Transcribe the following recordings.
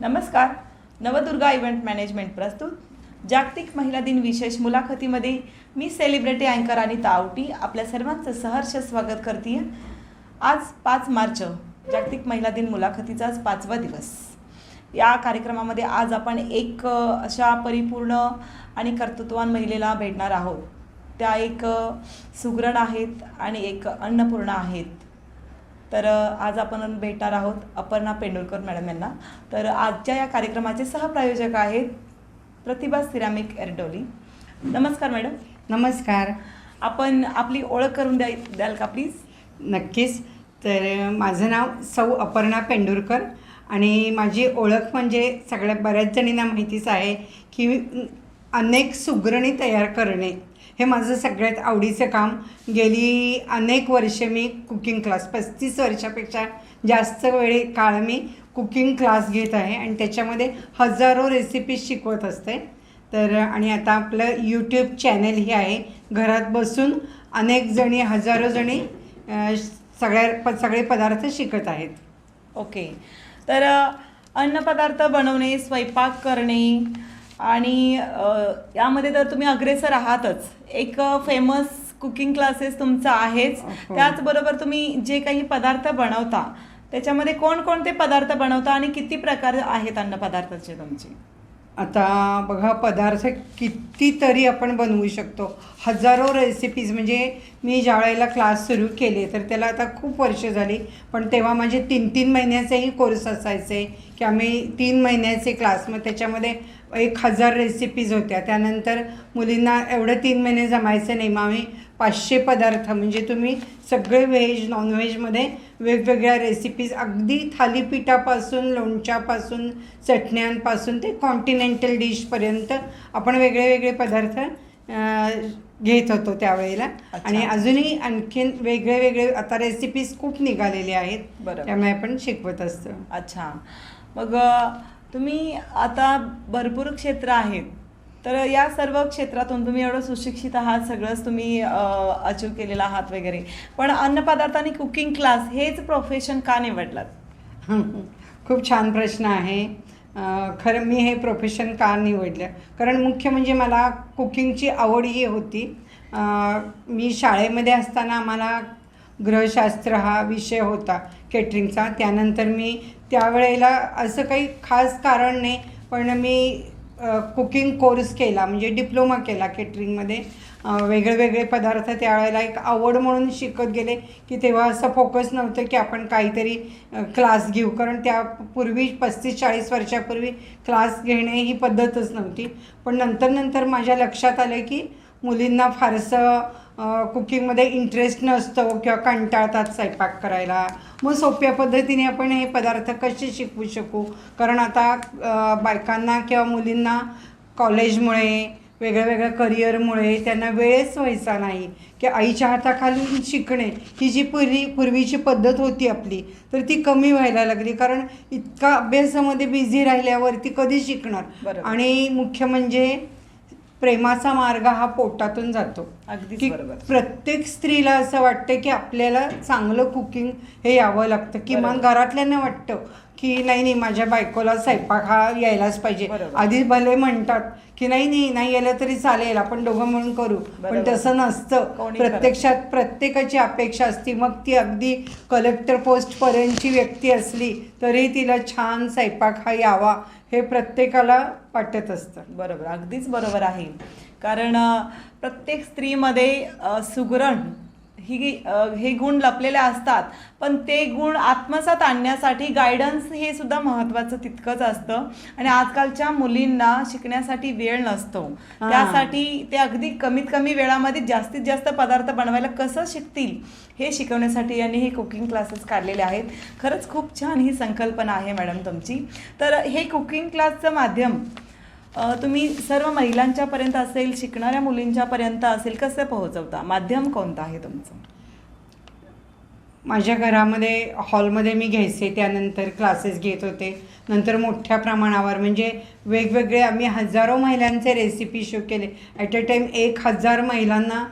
नमस्कार. Navdurga event management प्रस्तुत. जागतिक महिला दिन विशेष मुलाखतीमध्ये मी सेलिब्रिटी अँकर आणि तावटी आपल्या सर्वांचं सहर्ष स्वागत करते आज पाच मार्च जागतिक महिला दिन मुलाखतीचाच पाचवा दिवस. या कार्यक्रमामध्ये आज आपण एक अशा परिपूर्ण आणि कर्तृत्वान महिलेला भेटणार आहोत. त्या एक सुग्रण आहेत आणि एक अन्नपूर्णा आहेत. तर आज आपण भेटणार आहोत अपर्णा पेंडुरकर मॅडम यांना. तर आजच्या या कार्यक्रमाचे सहप्रायोजक आहेत प्रतिभा सिरामिक एरडोली. नमस्कार मॅडम. नमस्कार. आपण आपली ओळख करून द्या द्याल का प्लीज? नक्कीच. तर माझं नाव सौ अपर्णा पेंडुरकर आणि माझी ओळख म्हणजे सगळ्या बऱ्याच जणींना माहितीच आहे की अनेक सुगरणी तयार करणे. हे माझं सगळ्यात आवडीचं काम. गेली अनेक वर्षे मी कुकिंग क्लास पस्तीस वर्षापेक्षा जास्त वेळे काळ मी कुकिंग क्लास घेत आहे आणि त्याच्यामध्ये हजारो रेसिपीज शिकवत असते. तर आणि आता आपलं यूट्यूब चॅनलही आहे. घरात बसून अनेक जणी हजारो जणी सगळ्या प सगळे पदार्थ शिकत आहेत. ओके. तर अन्नपदार्थ बनवणे स्वयंपाक करणे आणि यामध्ये तर तुम्ही अग्रेसर आहातच. एक फेमस कुकिंग क्लासेस तुमचा आहेच. हो. त्याचबरोबर तुम्ही जे काही पदार्थ बनवता त्याच्यामध्ये कोणकोणते पदार्थ बनवता आणि किती प्रकार आहेत अन्नपदार्थाचे तुमचे? आता बघा पदार्थ कितीतरी आपण बनवू शकतो. हजारो रेसिपीज म्हणजे मी ज्या वेळेला क्लास सुरू केले तर त्याला आता खूप वर्ष झाली. पण तेव्हा माझे तीन तीन महिन्याचेही कोर्स असायचे की आम्ही तीन महिन्याचे क्लास मग त्याच्यामध्ये एक हजार रेसिपीज होत्या. त्यानंतर मुलींना एवढं तीन महिने जमायचं नाही. मग आम्ही पाचशे पदार्थ म्हणजे तुम्ही सगळे व्हेज नॉनव्हेजमध्ये वेगवेगळ्या रेसिपीज अगदी थालीपीठापासून लोणच्यापासून चटण्यांपासून ते कॉन्टिनेंटल डिशपर्यंत आपण वेगळे वेगळे पदार्थ घेत होतो त्यावेळेला. आणि अजूनही आणखीन वेगळे वेगळे आता रेसिपीज खूप निघालेल्या आहेत बरोबर. त्यामुळे आपण शिकवत असतो अच्छा मग तुम्ही आता भरपूर क्षेत्र आहेत तर या सर्व क्षेत्रातून तुम्ही एवढं सुशिक्षित आहात सगळंच तुम्ही अचीव केलेलं आहात वगैरे. पण अन्नपदार्थ आणि कुकिंग क्लास हेच प्रोफेशन का निवडलात? खूप छान प्रश्न आहे. खरं मी हे प्रोफेशन का निवडलं? कारण मुख्य म्हणजे मला कुकिंगची आवडही होती. मी शाळेमध्ये असताना आम्हाला ग्रहशास्त्र हा विषय होता केटरिंगचा त्यानंतर मी त्यावेळेला असं काही खास कारण नाही पण मी कुकिंग कोर्स केला म्हणजे डिप्लोमा केला केटरिंगमध्ये वेगळे वेगळे पदार्थ त्यावेळेला एक आवड म्हणून शिकत गेले की तेव्हा असं फोकस नव्हतं की आपण काहीतरी क्लास घेऊ. कारण त्या पूर्वी पस्तीस चाळीस वर्षापूर्वी क्लास घेणे ही पद्धतच नव्हती. पण नंतर नंतर माझ्या लक्षात आलं की मुलींना फारसं कुकिंगमध्ये इंटरेस्ट नसतो किंवा कंटाळतात स्वयंपाक करायला. मग सोप्या पद्धतीने आपण हे पदार्थ कसे शिकवू शकू? कारण आता बायकांना किंवा मुलींना कॉलेजमुळे वेगळ्या वेगळ्या करिअरमुळे त्यांना वेळच व्हायचा नाही. की आईच्या हाताखाली शिकणे ही जी पूर्वी पूर्वीची पद्धत होती आपली तर ती कमी व्हायला लागली. कारण इतका अभ्यासामध्ये बिझी राहिल्यावर ती कधी शिकणार. आणि मुख्य म्हणजे प्रेमाचा मार्ग हा पोटातून जातो बरोबर. प्रत्येक स्त्रीला असं वाटतं की आपल्याला चांगलं कुकिंग हे यावं लागतं किमान. घरातल्यांना वाटतं की नाही नाही माझ्या बायकोला स्वयंपाक हा यायलाच पाहिजे. बरोबर. आधी भले म्हणतात की नाही नाही नाही यायला तरी चालेल आपण दोघं म्हणून करू. पण बरोबर. तसं नसतं. कोणी करत प्रत्यक्षात प्रत्येकाची अपेक्षा असती. मग ती अगदी कलेक्टर पोस्टपर्यंतची व्यक्ती असली तरी तिला छान स्वयंपाक हा यावा हे प्रत्येकाला वाटत असतं. बरोबर. अगदीच बरोबर आहे. कारण अ, प्रत्येक स्त्रीमध्ये अ, सुगरण ही हे गुण लपलेले असतात. पण ते गुण आत्मसात आणण्यासाठी गायडन्स हे सुद्धा महत्त्वाचं तितकंच असतं. आणि आजकालच्या मुलींना शिकण्यासाठी वेळ नसतो. त्यासाठी ते अगदी कमीत कमी वेळामध्ये जास्तीत जास्त पदार्थ बनवायला कसं शिकतील हे शिकवण्यासाठी यांनी हे कुकिंग क्लासेस काढलेले आहेत. खरंच खूप छान ही संकल्पना आहे मॅडम तुमची. तर हे कुकिंग क्लासचं माध्यम तुम्ही सर्व महिलांच्यापर्यंत असेल शिकणाऱ्या मुलींच्यापर्यंत असेल कसं पोहोचवता? माध्यम कोणतं आहे तुमचं? माझ्या घरामध्ये हॉलमध्ये मी घ्यायचे त्यानंतर क्लासेस घेत होते. नंतर मोठ्या प्रमाणावर म्हणजे वेगवेगळे आम्ही हजारो महिलांचे रेसिपी शो केले. ॲट अ टाईम एक हजार महिलांना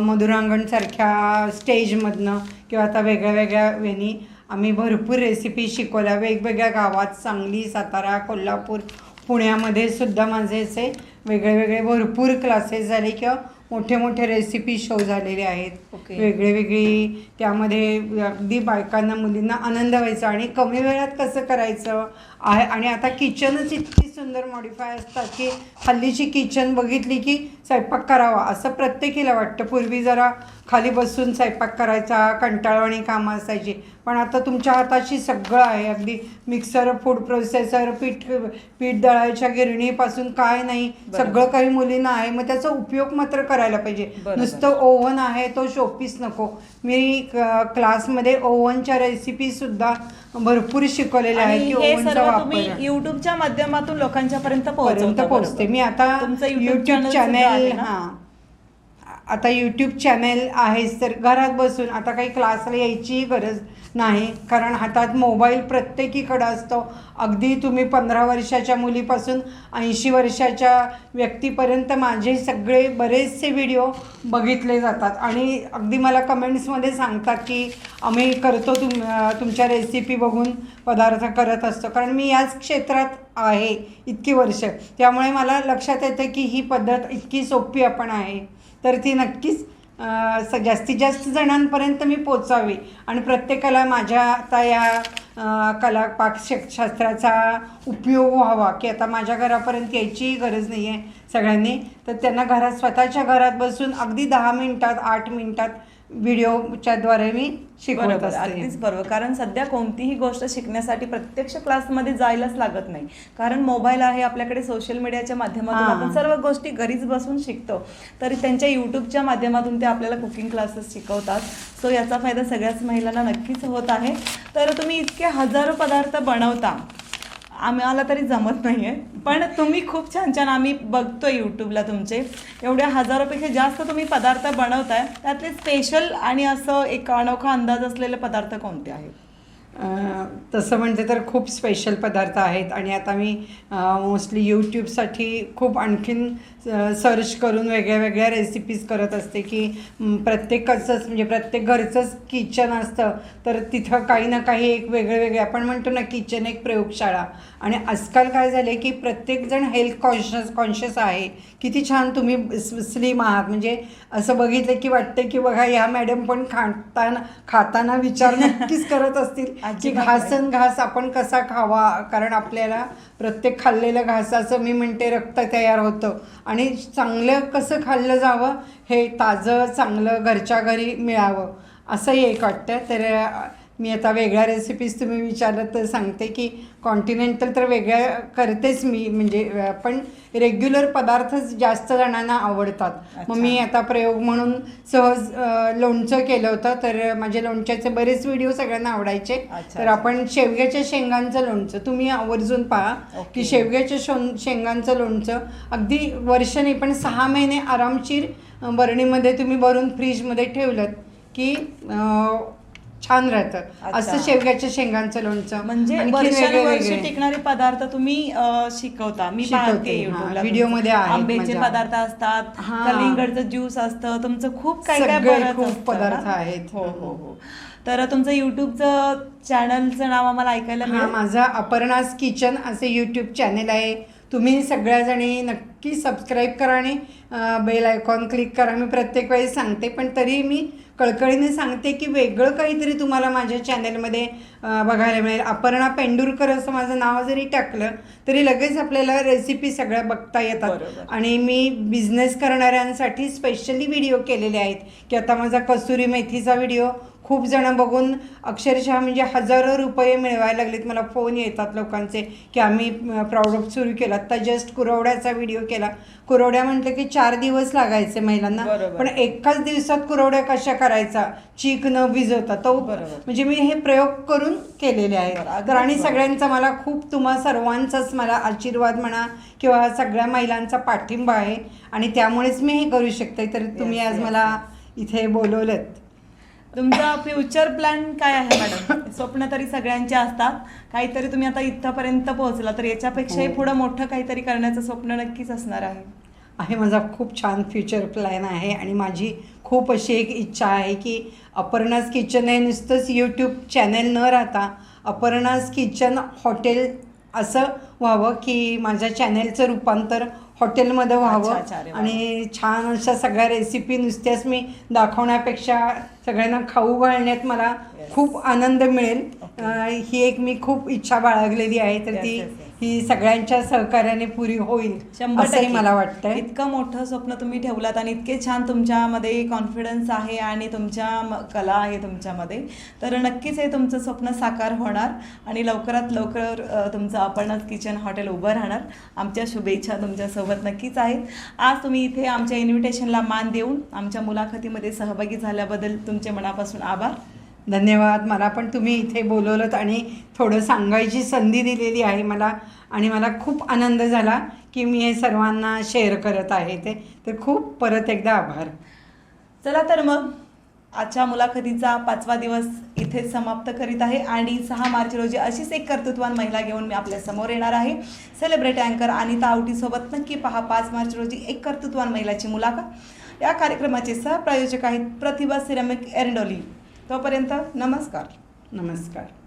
मधुरांगणसारख्या स्टेजमधनं किंवा आता वेगळ्या वेगळ्या वेनी आम्ही भरपूर रेसिपी शिकवल्या. वेगवेगळ्या गावात सांगली सातारा कोल्हापूर पुण्यामध्ये सुद्धा माझे असे वेगळे वेगळे भरपूर क्लासेस झाले किंवा मोठे मोठे रेसिपी शो झालेले आहेत ओके. वेगळे वेगळी त्यामध्ये अगदी बायकांना मुलींना आनंद व्हायचा आणि कमी वेळात कसं करायचं आहे. आणि आता किचनच इतकी सुंदर मॉडिफाय असतात की हल्लीची किचन बघितली की स्वयंपाक करावा असं प्रत्येकीला वाटतं. पूर्वी जरा खाली बसून स्वयंपाक करायचा कंटाळवाणी कामं असायची. पण आता तुमच्या हाताशी सगळं आहे. अगदी मिक्सर फूड प्रोसेसर पीठ पीठ दळायच्या गिरणीपासून काय नाही. सगळं काही मुलींना आहे. मग त्याचा उपयोग मात्र करायला पाहिजे. नुसतं ओव्हन आहे तो शोपीस नको. मी क्लासमध्ये ओव्हनच्या रेसिपी सुद्धा भरपूर शिकवलेल्या आहेत की ओव्हनचा तुम्ही युट्यूबच्या माध्यमातून लोकांच्या पर्यंत पोहोचते. मी आता तुमचं युट्यूब चॅनेल आहे? हां आता यूट्यूब चॅनेल आहेच तर घरात बसून आता काही क्लासला यायचीही गरज नाही कारण हातात मोबाईल प्रत्येकीकडं असतो. अगदी तुम्ही पंधरा वर्षाच्या मुलीपासून ऐंशी वर्षाच्या व्यक्तीपर्यंत माझे सगळे बरेचसे व्हिडिओ बघितले जातात. आणि अगदी मला कमेंट्समध्ये सांगतात की आम्ही करतो तुम तुमच्या रेसिपी बघून पदार्थ करत असतो. कारण मी याच क्षेत्रात आहे इतकी वर्ष. त्यामुळे मला लक्षात येतं की ही पद्धत इतकी सोपी आपण आहे. तर ती नक्कीच स जास्तीत जास्त जणांपर्यंत मी पोचावी आणि प्रत्येकाला माझ्या आता या कला पाकशास्त्राचा उपयोग व्हावा की आता माझ्या घरापर्यंत यायचीही गरज नाही आहे सगळ्यांनी. तर त्यांना घरात स्वतःच्या घरात बसून अगदी दहा मिनटात आठ मिनटात व्हिडिओच्या द्वारे मी शिकवत असते. अगदीच बरोबर. कारण सध्या कोणतीही गोष्ट शिकण्यासाठी प्रत्यक्ष क्लासमध्ये जायलाच लागत नाही. कारण मोबाईल आहे आपल्याकडे सोशल मीडियाच्या माध्यमातून हां. आपण सर्व गोष्टी घरीच बसून शिकतो. तर त्यांच्या युट्यूबच्या माध्यमातून ते आपल्याला कुकिंग क्लासेस शिकवतात. सो याचा फायदा सगळ्याच महिलांना नक्कीच होत आहे. तर तुम्ही इतके हजारो पदार्थ बनवता. आम्हाला तरी जमत नाही आहे पण तुम्ही खूप छान छान आम्ही बघतो यूट्यूबला तुमचे. एवढ्या हजारोपेक्षा जास्त तुम्ही पदार्थ बनवताय. त्यातले स्पेशल आणि असं एक अनोखा अंदाज असलेले पदार्थ कोणते आहेत? तसं म्हणते तर खूप स्पेशल पदार्थ आहेत आणि आता मी मोस्टली यूट्यूबसाठी खूप आणखीन सर्च करून वेगळ्या वेगळ्या रेसिपीज करत असते की प्रत्येकाचंच म्हणजे प्रत्येक घरचंच किचन असतं तर तिथं काही ना काही एक वेगळे वेगळे आपण म्हणतो ना किचन एक प्रयोगशाळा. आणि आजकाल काय झालं आहे की प्रत्येकजण हेल्थ कॉन्शियस कॉन्शियस आहे. किती छान तुम्ही स्लिम आहात. म्हणजे असं बघितलं की वाटतं की बघा ह्या मॅडम पण खाताना खाताना विचार नक्कीच करत असतील. की घासन घास आपण कसा खावा? कारण आपल्याला प्रत्येक खाल्लेलं घासाचं मी म्हणते रक्त तयार होतं. आणि चांगलं कसं खाल्लं जावं? हे ताजं चांगलं घरच्या घरी मिळावं. असंही एक वाटतं तर मी आता वेगळ्या रेसिपीज तुम्ही विचारलं तर सांगते की कॉन्टिनेंटल तर वेगळ्या करतेच मी म्हणजे पण रेग्युलर पदार्थच जास्त जणांना आवडतात मग. मी आता प्रयोग म्हणून सहज लोणचं केलं होतं तर माझे लोणच्याचे बरेच व्हिडिओ सगळ्यांना आवडायचे तर आपण शेवग्याच्या शेंगांचं लोणचं तुम्ही आवर्जून पहा. की शेवग्याच्या शोन शेंगांचं लोणचं अगदी वर्ष नाही पण सहा महिने आरामशीर बरणीमध्ये तुम्ही भरून फ्रीजमध्ये ठेवलं की छान राहतं अच्छा. असं शेवग्याच्या शेंगांचं लोणचं म्हणजे आणखीन वर्षानुवर्ष वेगळे- टिकणारे पदार्थ तुम्ही अ, शिकवता मी शिकवते, पाहते हा, तुमचे. आहेत आंब्याचे माझ्या. पदार्थ असतात हा. कलिंगडचं ज्यूस असतं तुमचं खूप काय काय सगळे बरंच खूप असतं पदार्थ ना? आहेत. हो हो हो तर तुमचं युट्यूबचं चॅनलचं नाव आम्हाला ऐकायला हा मिळेल माझा अपर्णास किचन असे यूट्यूब चॅनेल आहे तुम्ही सगळ्याजणी नक्की सबस्क्राईब करा आणि बेल आयकॉन क्लिक करा मी प्रत्येक वेळेस सांगते पण तरी मी कळकळीने सांगते की वेगळं काहीतरी तुम्हाला माझ्या चॅनेलमध्ये बघायला मिळेल अपर्णा पेंडुरकर असं माझं नाव जरी टाकलं तरी लगेच आपल्याला रेसिपी सगळ्या बघता येतात. आणि मी बिझनेस करणाऱ्यांसाठी स्पेशली व्हिडिओ केलेले आहेत की आता माझा कसुरी मेथीचा व्हिडिओ खूप जण बघून अक्षरशः म्हणजे हजारो रुपये मिळवायला लागलेत. मला फोन येतात लोकांचे की आम्ही प्रॉडक्ट सुरू केला. आता जस्ट कुरवड्याचा व्हिडिओ केला. कुरवड्या म्हटलं की चार दिवस लागायचे महिलांना. पण एकाच दिवसात कुरवड्या कशा करायचा? चीक न भिजवता तो. म्हणजे मी हे प्रयोग करून केलेले आहेत. तर आणि. सगळ्यांचा मला खूप तुम्हा सर्वांचाच मला आशीर्वाद म्हणा किंवा सगळ्या महिलांचा पाठिंबा आहे. आणि त्यामुळेच मी हे करू शकते. तर तुम्ही आज मला इथे बोलवलं तुमचा फ्युचर प्लॅन काय आहे मॅडम स्वप्न तरी सगळ्यांचे असतात. काहीतरी तुम्ही आता इथपर्यंत पोहोचला तर याच्यापेक्षाही हो. पुढे मोठं काहीतरी करण्याचं स्वप्न नक्कीच असणार आहे. आहे माझा खूप छान फ्युचर प्लॅन आहे आणि माझी खूप अशी एक इच्छा आहे की अपर्णाज किचन हे नुसतंच यूट्यूब चॅनेल न राहता अपर्णाज किचन हॉटेल असं व्हावं की माझ्या चॅनेलचं रूपांतर हॉटेलमध्ये व्हावं. आणि छान अशा सगळ्या रेसिपी नुसत्याच मी दाखवण्यापेक्षा सगळ्यांना खाऊ घालण्यात मला. खूप आनंद मिळेल ही एक मी खूप इच्छा बाळगलेली आहे तर ती. ही सगळ्यांच्या सहकार्याने पुरी होईल शंभर. मला वाटतंय. इतकं मोठं स्वप्न तुम्ही ठेवलात आणि इतके छान तुमच्यामध्ये कॉन्फिडन्स आहे आणि तुमच्या कला आहे तुमच्यामध्ये. तर नक्कीच हे तुमचं स्वप्न साकार होणार आणि लवकरात लवकर तुमचं आपणच किचन हॉटेल उभं राहणार. आमच्या शुभेच्छा तुमच्यासोबत नक्कीच आहेत. आज तुम्ही इथे आमच्या इन्व्हिटेशनला मान देऊन आमच्या मुलाखतीमध्ये सहभागी झाल्याबद्दल तुमचे मनापासून आभार. धन्यवाद. मला पण तुम्ही इथे बोलवलं आणि थोडं सांगायची संधी दिलेली आहे मला. आणि मला खूप आनंद झाला की मी हे सर्वांना शेअर करत आहे ते. तर खूप परत एकदा आभार. चला तर मग आजच्या मुलाखतीचा पाचवा दिवस इथेच समाप्त करीत आहे आणि सहा मार्च रोजी अशीच एक कर्तृत्वान महिला घेऊन मी आपल्यासमोर येणार आहे. सेलिब्रिटी अँकर अनिता आवटीसोबत नक्की पहा पाच मार्च रोजी एक कर्तृत्वान महिलाची मुलाखत. या कार्यक्रमाचे सहप्रायोजक आहेत प्रतिभा सिरमिक एरंडोली. तोपर्यंत नमस्कार. नमस्कार.